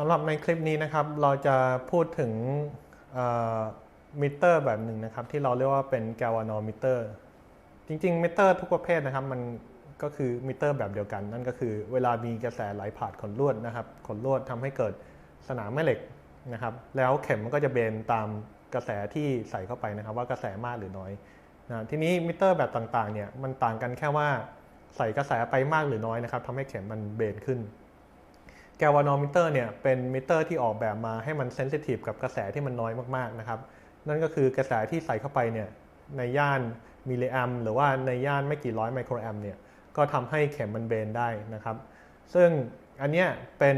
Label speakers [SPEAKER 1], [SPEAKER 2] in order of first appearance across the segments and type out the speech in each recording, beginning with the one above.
[SPEAKER 1] สำหรับในคลิปนี้นะครับ เราจะพูดถึงมิเตอร์แบบหนึ่งนะครับ ที่เราเรียกว่าเป็นแกวานอมิเตอร์ จริงๆมิเตอร์ทุกประเภทนะครับ มันก็คือมิเตอร์แบบเดียวกัน นั่นก็คือเวลามีกระแสไหลผ่านขนลวดนะครับ ขนลวดทำให้เกิดสนามแม่เหล็กนะครับ แล้วเข็มมันก็จะเบนตามกระแสที่ใส่เข้าไปนะครับ ว่ากระแสมากหรือน้อยนะทีนี้มิเตอร์แบบต่างๆเนี่ยมันต่างกันแค่ว่าใส่กระแสไปมากหรือน้อยนะครับทำให้เข็มมันเบนขึ้น แกวานอมิเตอร์เนี่ยเป็นมิเตอร์ที่ออกแบบมาให้มันเซนซิทีฟกับกระแสที่มันน้อยมากๆนะครับ นั่นก็คือกระแสที่ใส่เข้าไปเนี่ยในย่านมิลลิแอมหรือว่าในย่านไม่กี่ร้อยไมโครแอมเนี่ยก็ทำให้เข็มมันเบนได้นะครับ ซึ่งอันเนี้ยเป็น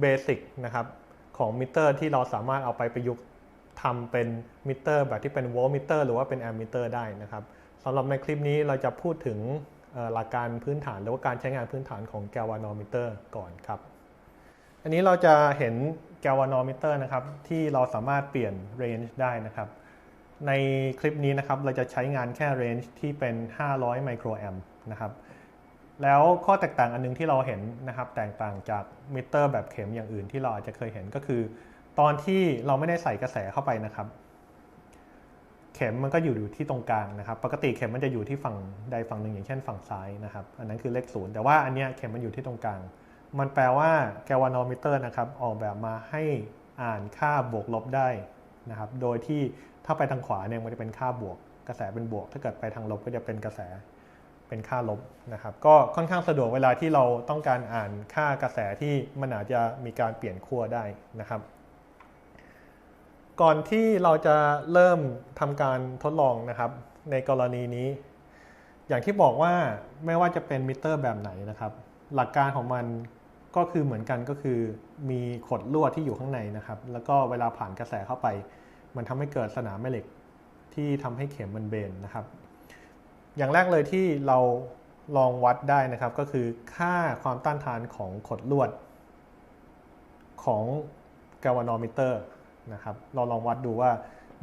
[SPEAKER 1] เบสิกนะครับของมิเตอร์ที่เราสามารถเอาไปประยุกต์ทำเป็นมิเตอร์แบบที่เป็นโวลต์มิเตอร์หรือว่าเป็นแอมมิเตอร์ได้นะครับสำหรับในคลิปนี้เราจะพูดถึงหลักการพื้นฐานหรือว่าการใช้งานพื้นฐานของแกวานอมิเตอร์ก่อนครับ อันนี้เราจะเห็นแกวานอมิเตอร์นะครับ ที่เราสามารถเปลี่ยนเรนจ์ได้นะครับ ในคลิปนี้นะครับ เราจะใช้งานแค่เรนจ์ที่เป็น 500 ไมโครแอมป์นะครับแล้วข้อแตกต่างอันนึงที่เราเห็นนะครับ แตกต่างจากมิเตอร์แบบเข็มอย่างอื่นที่เราอาจจะเคยเห็นก็คือ ตอนที่เราไม่ได้ใส่กระแสเข้าไปนะครับ เข็มมันก็อยู่อยู่ที่ตรงกลางนะครับ ปกติเข็มมันจะอยู่ที่ฝั่งใดฝั่งหนึ่งอย่างเช่นฝั่งซ้ายนะครับ อันนั้นคือเลขศูนย์แต่ว่าอันเนี้ยเข็มมันอยู่ที่ตรงกลาง มันแปลว่าแกวานอมิเตอร์นะครับออกแบบมาให้อ่านค่าบวกลบได้นะครับ โดยที่ถ้าไปทางขวาเนี่ยมันจะเป็นค่าบวก กระแสเป็นบวก ถ้าเกิดไปทางลบก็จะเป็นกระแสเป็นค่าลบนะครับ ก็ค่อนข้างสะดวกเวลาที่เราต้องการอ่านค่ากระแสที่มันอาจจะมีการเปลี่ยนขั้วได้นะครับ ก่อนที่เราจะเริ่มทำการทดลองนะครับ ในกรณีนี้ อย่างที่บอกว่าไม่ว่าจะเป็นมิเตอร์แบบไหนนะครับ หลักการของมัน ก็คือเหมือนกันก็คือมีขดลวดที่อยู่ข้างในนะครับ แล้วก็เวลาผ่านกระแสเข้าไป มันทำให้เกิดสนามแม่เหล็กที่ทำให้เข็มมันเบนนะครับ อย่างแรกเลยที่เราลองวัดได้นะครับก็คือค่าความต้านทานของขดลวด ของกาวานอมิเตอร์นะครับ เราลองวัดดูว่า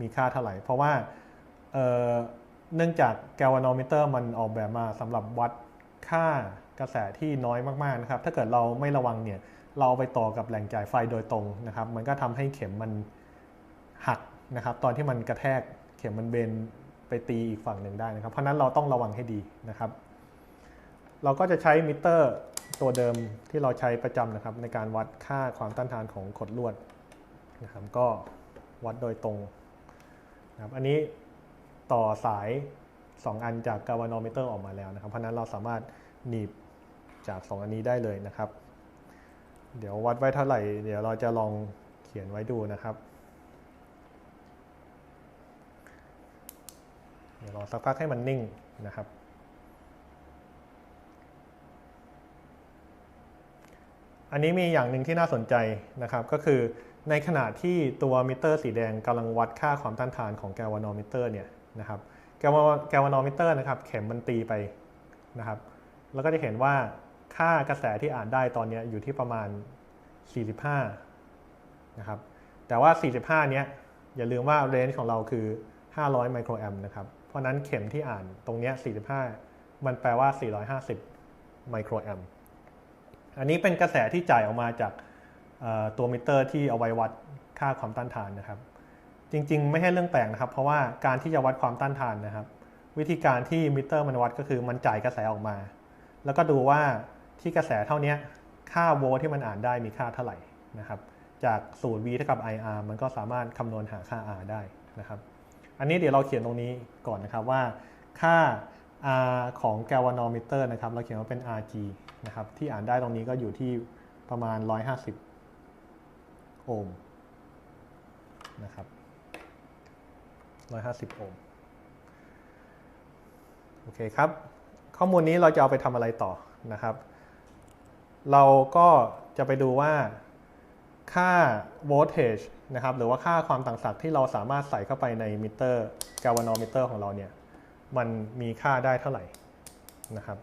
[SPEAKER 1] มีค่าเท่าไหร่ เพราะว่าเเนื่องจากแกวานอมิเตอร์มันออกแบบมาสำหรับวัดค่า กระแสที่น้อยมากๆนะครับถ้าเกิดเราไม่ระวังเนี่ยเราไปต่อกับแหล่งจ่ายไฟโดยตรงนะครับมันก็ทำให้เข็มมันหักนะครับตอนที่มันกระแทกเข็มมันเบนไปตีอีกฝั่งหนึ่งได้นะครับ เพราะนั้นเราต้องระวังให้ดีนะครับ เราก็จะใช้มิเตอร์ตัวเดิมที่เราใช้ประจำนะครับ ในการวัดค่าความต้านทานของขดลวดนะครับก็วัดโดยตรงนะครับอันนี้ต่อสาย 2 อันจากกาวานอมิเตอร์ออกมาแล้วนะครับ เพราะนั้นเราสามารถหนีบ จาก 2 อันนี้ได้เลยนะครับ เดี๋ยววัดไว้เท่าไหร่ เดี๋ยวเราจะลองเขียนไว้ดูนะครับ เดี๋ยวรอสักพักให้มันนิ่งนะครับ อันนี้มีอย่างหนึ่งที่น่าสนใจนะครับ ก็คือในขณะที่ตัวมิเตอร์สีแดงกำลังวัดค่าความต้านทานของแกวานอมิเตอร์เนี่ยนะครับแกวานอมิเตอร์นะครับ เข็มมันตีไปนะครับ แล้วก็จะเห็นว่า ค่ากระแสที่อ่านได้ตอนนี้อยู่ที่ประมาณ 45 นะครับ แต่ว่า 45 เนี้ยอย่าลืมว่าเรนจ์ของเราคือ 500 ไมโครแอมป์นะครับ เพราะนั้นเข็มที่อ่านตรงนี้45 มันแปลว่า 450 ไมโครแอมป์อันนี้เป็นกระแสที่จ่ายออกมาจากตัวมิเตอร์ที่เอาไว้วัดค่าความต้านทานนะครับ จริงๆ ไม่ใช่เรื่องแปลกนะครับ เพราะว่าการที่จะวัดความต้านทานนะครับ วิธีการที่มิเตอร์มันวัดก็คือมันจ่ายกระแสออกมา แล้วก็ดูว่า ที่กระแสเท่านี้ค่าโวลต์ที่มันอ่านได้มีค่าเท่าไหร่นะครับ จากสูตร V เท่ากับ IR มันก็สามารถคำนวณหาค่า R ได้นะครับ อันนี้เดี๋ยวเราเขียนตรงนี้ก่อนนะครับว่าค่า R ของแกลวานอมิเตอร์นะครับ เราเขียนว่าเป็น RG นะครับ ที่อ่านได้ตรงนี้ก็อยู่ที่ประมาณ 150 โอห์มนะครับ 150 โอห์ม โอเคครับ ข้อมูลนี้เราจะเอาไปทำอะไรต่อนะครับ เราก็จะไปดูว่าค่า voltage นะครับ หรือว่าค่าความต่างศักย์ที่เราสามารถใส่เข้าไปในมิเตอร์กาวานอมิเตอร์ของเราเนี่ย มันมีค่าได้เท่าไหร่นะครับ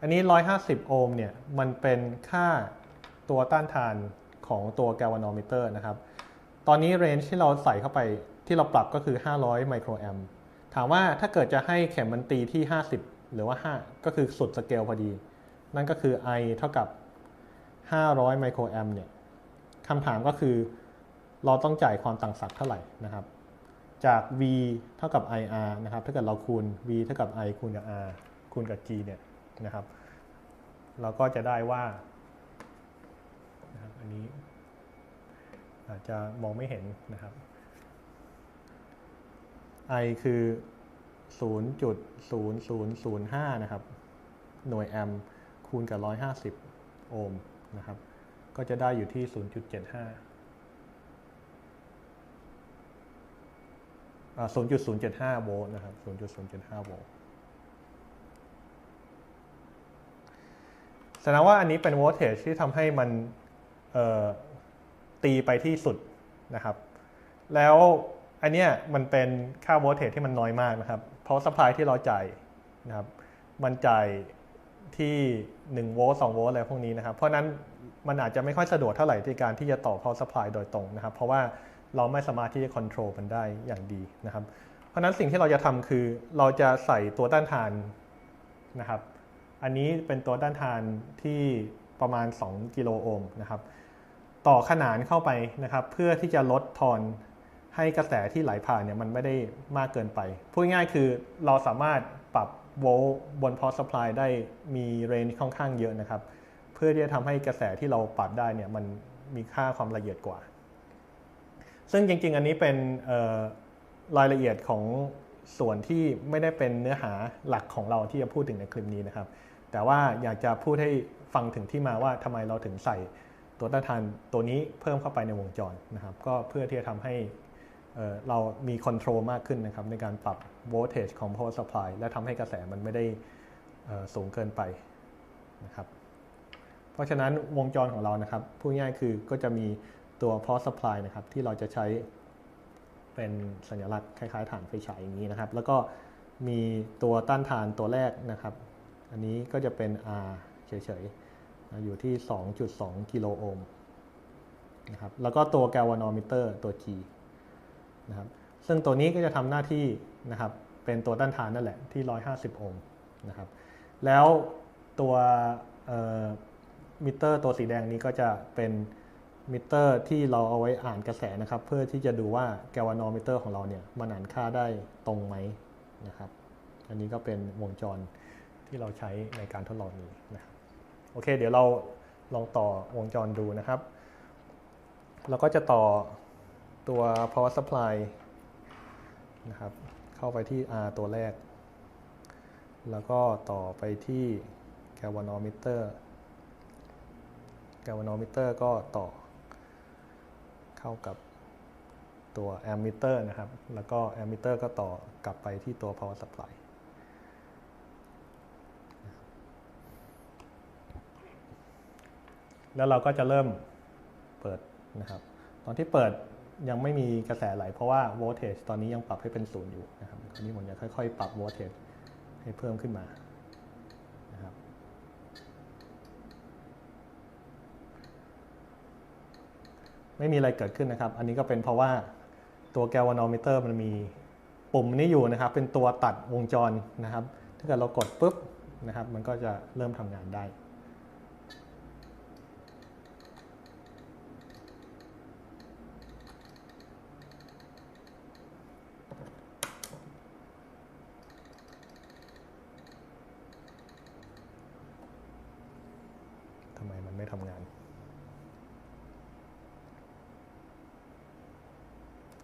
[SPEAKER 1] อันนี้ 150 โอห์มเนี่ย มันเป็นค่าตัวต้านทานของตัวแกวานอมิเตอร์นะครับ ตอนนี้เรนจ์ที่เราใส่เข้าไปที่เราปรับก็คือ 500 ไมโครแอมป์ถามว่าถ้าเกิดจะให้เข็มมันตีที่ 50 หรือว่า 5 ก็คือสุดสเกลพอดี นั่นก็คือ I เท่ากับ 500 ไมโครแอมเนี่ยคำถามก็คือเราต้องจ่ายความต่างศักย์เท่าไหร่นะครับ จาก v เท่ากับ ir นะครับ ถ้าเกิดเราคูณ v เท่ากับ i คูณกับ r คูณกับ g เนี่ยนะครับ เราก็จะได้ว่าอันนี้อาจจะมองไม่เห็นนะครับ i คือ 0.0005 นะครับ หน่วยแอมป์ คูณกับ 150 โอห์มนะครับ ก็จะได้อยู่ที่ 0.75 0.075 โวลต์นะครับ 0.075 โวลต์แสดงว่าอันนี้เป็นโวลเทจที่ทำให้มันตีไปที่สุดนะครับ แล้วอันเนี้ยมันเป็นค่าโวลเทจที่มันน้อยมากนะครับ เพราะสปายที่เราจ่ายนะครับ มันจ่าย ที่1โวลต์2โวลต์อะไรพวกนี้นะครับ เพราะนั้นมันอาจจะไม่ค่อยสะดวกเท่าไหร่ในการที่จะต่อ power supply โดยตรงนะครับ เพราะว่าเราไม่สามารถที่จะ control มันได้อย่างดีนะครับ เพราะนั้นสิ่งที่เราจะทำคือเราจะใส่ตัวต้านทานนะครับ อันนี้เป็นตัวต้านทานที่ประมาณ 2 กิโลโอห์มนะครับ ต่อขนานเข้าไปนะครับ เพื่อที่จะลดทอนให้กระแสที่ไหลผ่านเนี่ยมันไม่ได้มากเกินไป พูดง่ายคือเราสามารถปรับ โวลต์บน power supply ได้มีเรนจ์ค่อนข้างเยอะนะครับ เพื่อที่จะทำให้กระแสที่เราปรับได้เนี่ยมันมีค่าความละเอียดกว่า ซึ่งจริง ๆ อันนี้เป็นรายละเอียดของส่วนที่ไม่ได้เป็นเนื้อหาหลักของเราที่จะพูดถึงในคลิปนี้นะครับ แต่ว่าอยากจะพูดให้ฟังถึงที่มาว่าทำไมเราถึงใส่ตัวต้านทานตัวนี้เพิ่มเข้าไปในวงจรนะครับ ก็เพื่อที่จะทำให้ เเรามีคอนโทรลมากขึ้นนะครับในการปรับโวลเทจของ power supply และทำให้กระแสมันไม่ได้สูงเกินไปนะครับเพราะฉะนั้นวงจรของเรานะครับพูดง่ายคือก็จะมีตัว power supply นะครับที่เราจะใช้เป็นสัญลักษณ์คล้ายๆฐานไฟฉายอย่างนี้นะครับ แล้วก็มีตัวต้านทานตัวแรกนะครับ อันนี้ก็จะเป็น R เฉยๆ อยู่ที่ 2.2 กิโลโอห์มนะครับแล้วก็ตัวแกลวานอมิเตอร์ตัว G นะครับซึ่งตัวนี้ก็จะทำหน้าที่นะครับเป็นตัวต้านทานนั่นแหละที่ 150 โอห์มนะครับแล้วตัวมิเตอร์ตัวสีแดงนี้ก็จะเป็นมิเตอร์ที่เราเอาไว้อ่านกระแสนะครับ เพื่อที่จะดูว่าแกลวานอมิเตอร์ของเราเนี่ยมันอ่านค่าได้ตรงไหมนะครับ อันนี้ก็เป็นวงจรที่เราใช้ในการทดลองนี้นะครับโอเค เดี๋ยวเราลองต่อวงจรดูนะครับ เราก็จะต่อ ตัว power supply นะครับ เข้าไปที่ R ตัวแรก แล้วก็ต่อไปที่ galvanometer galvanometer ก็ต่อ เข้ากับตัว ammeter นะครับ แล้วก็ ammeter ก็ต่อกลับไปที่ตัว power supply แล้วเราก็จะเริ่มเปิดนะครับ ตอนที่เปิด ยังไม่มีกระแสไหลเพราะว่า voltage ตอนนี้ยังปรับให้เป็นศูนย์อยู่นะครับคราวนี้ผมจะค่อยๆ ปรับ voltage ให้เพิ่มขึ้นมานะครับไม่มีอะไรเกิดขึ้นนะครับ อันนี้ก็เป็นเพราะว่าตัวแกลวานอมิเตอร์มันมีปุ่มนี้อยู่นะครับ เป็นตัวตัดวงจรนะครับ ถ้าเกิดเรากดปุ๊บนะครับ มันก็จะเริ่มทำงานได้ ทำไมมันไม่ทำงาน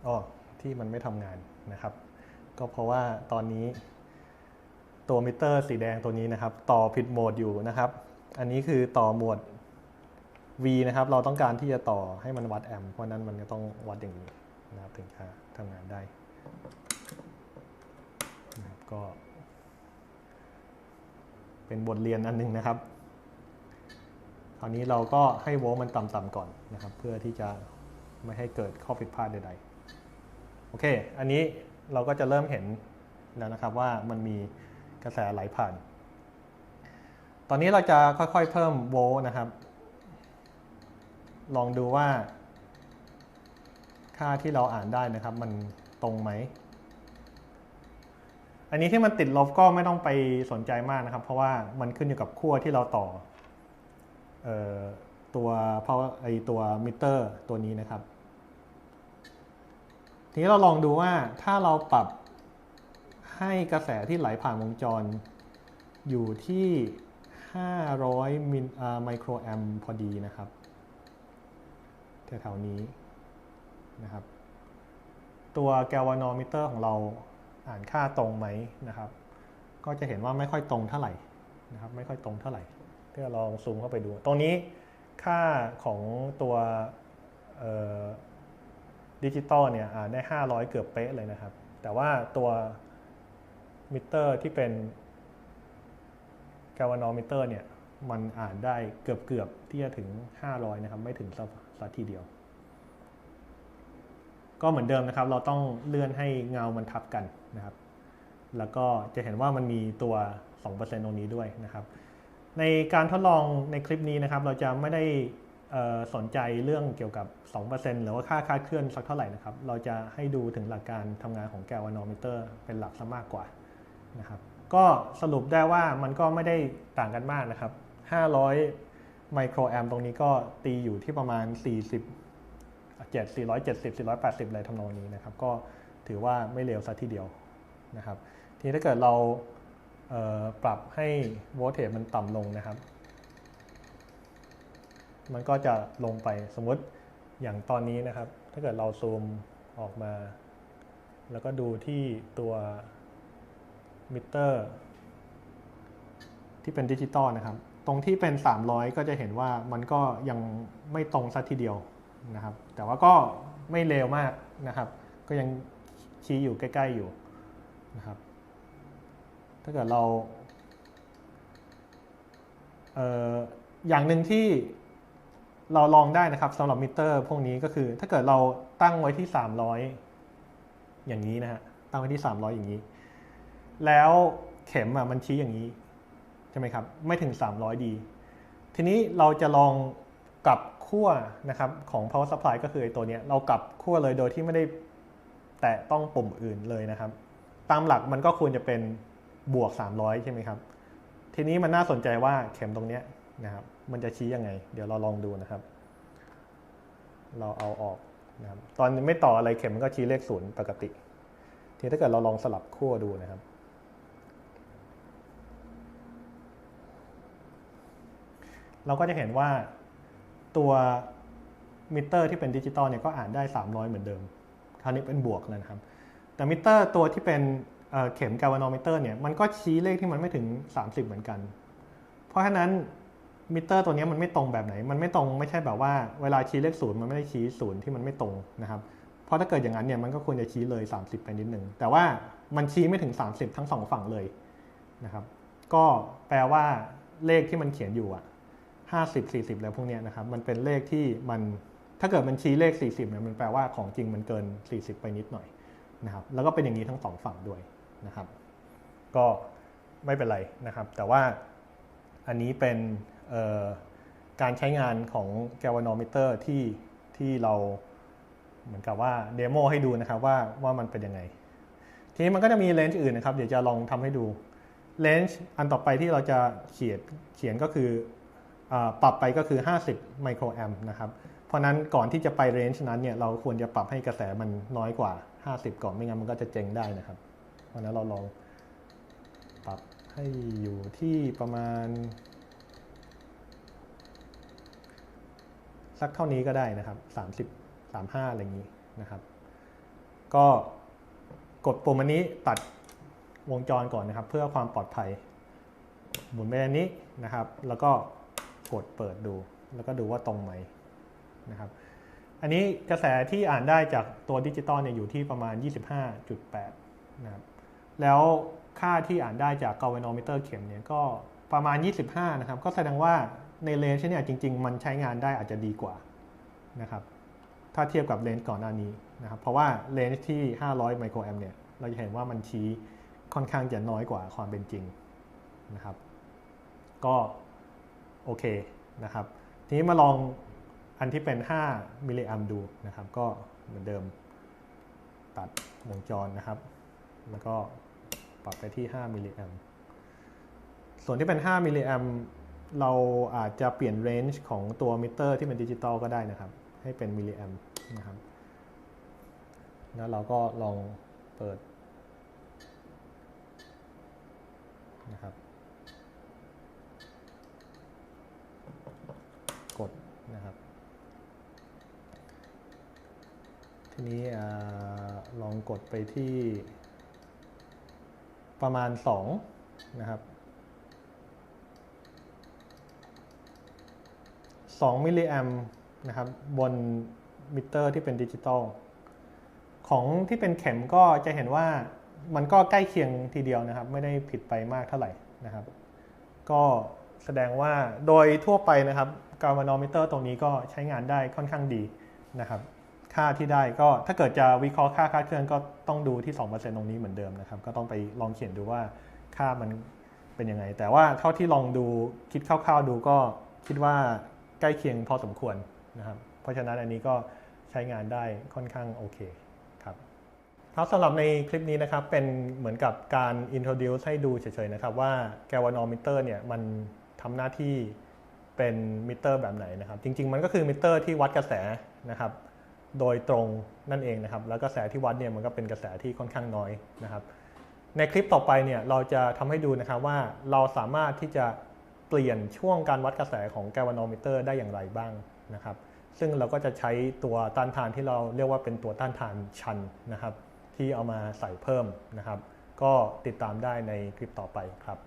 [SPEAKER 1] อ๋อที่มันไม่ทำงานนะครับ ก็เพราะว่าตอนนี้ตัวมิเตอร์สีแดงตัวนี้นะครับ ต่อผิดโหมดอยู่นะครับ อันนี้คือต่อโหมด V นะครับ เราต้องการที่จะต่อให้มันวัดแอมป์เพราะนั้นมันก็ต้องวัดอย่างนี้นะครับถึงจะทำงานได้นะครับก็ เป็นบทเรียนอันหนึงนะครับ ราวนี้เราก็ให้โวลต์มันต่ำๆก่อนนะครับ เพื่อที่จะไม่ให้เกิดข้อผิดพลาดใดๆ โอเค อันนี้เราก็จะเริ่มเห็นแล้วนะครับว่ามันมีกระแสไหลผ่าน ตอนนี้เราจะค่อยๆเพิ่มโวลต์นะครับ ลองดูว่า ค่าที่เราอ่านได้นะครับ มันตรงไหม อันนี้ที่มันติดลบก็ไม่ต้องไปสนใจมากนะครับ เพราะว่ามันขึ้นอยู่กับขั้วที่เราต่อเอ่อ ตัว power ไอตัวมิเตอร์ตัวนี้นะครับ ทีนี้เราลองดูว่าถ้าเราปรับให้กระแสที่ไหลผ่านวงจร อยู่ที่ 500มิลไมโครแอมพอดีนะครับแถวๆนี้นะครับ ตัวแกลวานอมิเตอร์ของเราอ่านค่าตรงไหมนะครับ ก็จะเห็นว่าไม่ค่อยตรงเท่าไหร่นะครับ ไม่ค่อยตรงเท่าไหร่ ถ้าลองซูมเข้าไปดู ตรงนี้ค่าของตัวดิจิตอลเนี่ยอ่านได้ 500 เกือบเป๊ะเลยนะครับ แต่ว่าตัวมิเตอร์ที่เป็นกาวานอมิเตอร์เนี่ยมันอ่านได้เกือบเกือบๆที่จะถึง 500 นะครับ ไม่ถึงสักทีเดียว ก็เหมือนเดิมนะครับ เราต้องเลื่อนให้เงามันทับกันนะครับ แล้วก็จะเห็นว่ามันมีตัว 2%ตรงนี้ด้วยนะครับ ในการทดลองในคลิปนี้นะครับ เราจะไม่ได้สนใจเรื่องเกี่ยวกับ 2%หรือว่าค่าคาดเคลื่อนสักเท่าไหร่นะครับ เราจะให้ดูถึงหลักการทำงานของแกลวานอมิเตอร์เป็นหลักซะมากกว่านะครับ ก็สรุปได้ว่ามันก็ไม่ได้ต่างกันมากนะครับ 500 ไมโครแอมตรงนี้ก็ตีอยู่ที่ประมาณ 40 7 470 480อะไรทำนองนี้นะครับ ก็ถือว่าไม่เลวซะทีเดียวนะครับ ทีนี้ถ้าเกิดเรา ปรับให้โวลเทจมันต่ำลงนะครับ มันก็จะลงไปสมมติอย่างตอนนี้นะครับ ถ้าเกิดเราซูมออกมา แล้วก็ดูที่ตัวมิเตอร์ที่เป็นดิจิตอลนะครับ ตรงที่เป็น 300 ก็จะเห็นว่ามันก็ยังไม่ตรงสักทีเดียวนะครับ แต่ว่าก็ไม่เลวมากนะครับ ก็ยังชี้อยู่ใกล้ ๆอยู่นะครับ ถ้าเกิดเราเอออย่างหนึ่งที่เราลองได้นะครับสำหรับมิเตอร์พวกนี้ก็คือ ถ้าเกิดเราตั้งไว้ที่ 300 อย่างนี้นะฮะตั้งไว้ที่ 300 อย่างนี้ แล้วเข็มอะมันชี้อย่างนี้ใช่ไหมครับไม่ถึง 300 ดี ทีนี้เราจะลองกลับขั้วนะครับของ power supply ก็คือไอตัวเนี้ยเรากลับขั้วเลยโดยที่ไม่ได้แตะต้องปุ่มอื่นเลยนะครับ ตามหลักมันก็ควรจะเป็น บวก 300 ใช่ไหมครับ ทีนี้มันน่าสนใจว่าเข็มตรงนี้นะครับ มันจะชี้ยังไง เดี๋ยวเราลองดูนะครับ เราเอาออกนะครับ ตอนไม่ต่ออะไรเข็มมันก็ชี้เลขศูนย์ปกติ ทีนี้ถ้าเกิดเราลองสลับขั้วดูนะครับเราก็จะเห็นว่าตัวมิเตอร์ที่เป็นดิจิตอลเนี่ยก็อ่านได้ 300 เหมือนเดิม คราวนี้เป็นบวกแล้วนะครับ แต่มิเตอร์ตัวที่เป็น เข็มกาวานอมิเตอร์เนี่ยมันก็ชี้เลขที่มันไม่ถึง 30 เหมือนกัน เพราะฉะนั้นมิเตอร์ตัวนี้มันไม่ตรงแบบไหน มันไม่ตรงไม่ใช่แบบว่าเวลาชี้เลขศูนย์มันไม่ได้ชี้ศูนย์ที่มันไม่ตรงนะครับ เพราะถ้าเกิดอย่างนั้นเนี่ยมันก็ควรจะชี้เลย 30 ไปนิดนึง แต่ว่ามันชี้ไม่ถึง 30 ทั้งสองฝั่งเลยนะครับ ก็แปลว่าเลขที่มันเขียนอยู่อะ50 40แล้วพวกเนี้ยนะครับ มันเป็นเลขที่มันถ้าเกิดมันชี้เลข 40เนี่ยมันแปลว่าของจริงมันเกิน 40 ไปนิดหน่อยนะครับ แล้วก็เป็นอย่างนี้ทั้งสองฝั่งด้วย นะครับ ก็ไม่เป็นไรนะครับ แต่ว่าอันนี้เป็นการใช้งานของแกลวานอมิเตอร์ที่ที่เราเหมือนกับว่าเดโมให้ดูนะครับว่าว่ามันเป็นยังไง ทีนี้มันก็จะมีเลนส์อื่นนะครับ เดี๋ยวจะลองทำให้ดูเลนส์อันต่อไปที่เราจะเขียนเขียนก็คืออปรับไปก็คือ 50 ไมโครแอมป์นะครับ เพราะนั้นก่อนที่จะไปเรนจ์นั้นเนี่ยเราควรจะปรับให้กระแสมันน้อยกว่า 50 ก่อนไม่งั้นมันก็จะเจ๊งได้นะครับ เพราะฉะนั้นเราลองปรับให้อยู่ที่ประมาณ สักเท่านี้ก็ได้นะครับ 30 35 อะไรอย่างนี้นะครับ ก็กดปุ่มอันนี้ตัดวงจรก่อนนะครับ เพื่อความปลอดภัย หมุนไปอันนี้นะครับ แล้วก็กดเปิดดู แล้วก็ดูว่าตรงไหมนะครับ อันนี้กระแสที่อ่านได้จากตัวดิจิตอลเนี่ยอยู่ที่ประมาณ 25.8 นะครับ แล้วค่าที่อ่านได้จากก a ล v านอมิเตอร์เข็มเนี่ยก็ประมาณ 25 นะครับ ก็แสดงว่าในเลนส์เนี่ยจริง ๆ มันใช้งานได้อาจจะดีกว่านะครับถ้าเทียบกับเลนส์ก่อนหน้านี้นะครับเพราะว่าเลนส์ที่ 500 ไมโครแอมเนี่ยเราจะเห็นว่ามันชี้ค่อนข้างจะน้อยกว่าความเป็นจริงนะครับ ก็โอเคนะครับ ทีนี้มาลองอันที่เป็น 5 มิลลิแอมดูนะครับ ก็เหมือนเดิมตัดวงจรนะครับ แล้วก็ ปรับไปที่ 5 มิลลิแอมส่วนที่เป็น 5 มิลลิแอมเราอาจจะเปลี่ยนเรนจ์ของตัวมิเตอร์ที่เป็นดิจิตอลก็ได้นะครับ ให้เป็นมิลลิแอมนะครับ แล้วเราก็ลองเปิดนะครับ กดนะครับ ทีนี้ลองกดไปที่ ประมาณ 2 นะครับ 2 มิลลิแอมนะครับ บนมิเตอร์ที่เป็นดิจิตอลของที่เป็นเข็มก็จะเห็นว่ามันก็ใกล้เคียงทีเดียวนะครับ ไม่ได้ผิดไปมากเท่าไหร่นะครับ ก็แสดงว่าโดยทั่วไปนะครับการวานอมิเตอร์ตรงนี้ก็ใช้งานได้ค่อนข้างดีนะครับ ค่าที่ได้ก็ถ้าเกิดจะวิเคราะห์ค่าคลาดเคลื่อนก็ต้องดูที่ 2%ตรงนี้เหมือนเดิมนะครับ ก็ต้องไปลองเขียนดูว่าค่ามันเป็นยังไง แต่ว่าเท่าที่ลองดูคิดคร่าวๆดูก็คิดว่าใกล้เคียงพอสมควรนะครับ เพราะฉะนั้นอันนี้ก็ใช้งานได้ค่อนข้างโอเคครับครับสำหรับในคลิปนี้นะครับเป็นเหมือนกับการ introduce ให้ดูเฉยๆนะครับว่า galvanometer เนี่ยมันทำหน้าที่เป็นมิเตอร์แบบไหนนะครับ จริง ๆ มันก็คือมิเตอร์ที่วัดกระแสนะครับ โดยตรงนั่นเองนะครับ แล้วกระแสที่วัดเนี่ยมันก็เป็นกระแสที่ค่อนข้างน้อยนะครับ ในคลิปต่อไปเนี่ยเราจะทำให้ดูนะครับว่าเราสามารถที่จะเปลี่ยนช่วงการวัดกระแสของ galvanometer ได้อย่างไรบ้างนะครับ ซึ่งเราก็จะใช้ตัวต้านทานที่เราเรียกว่าเป็นตัวต้านทานชันนะครับ ที่เอามาใส่เพิ่มนะครับ ก็ติดตามได้ในคลิปต่อไปครับ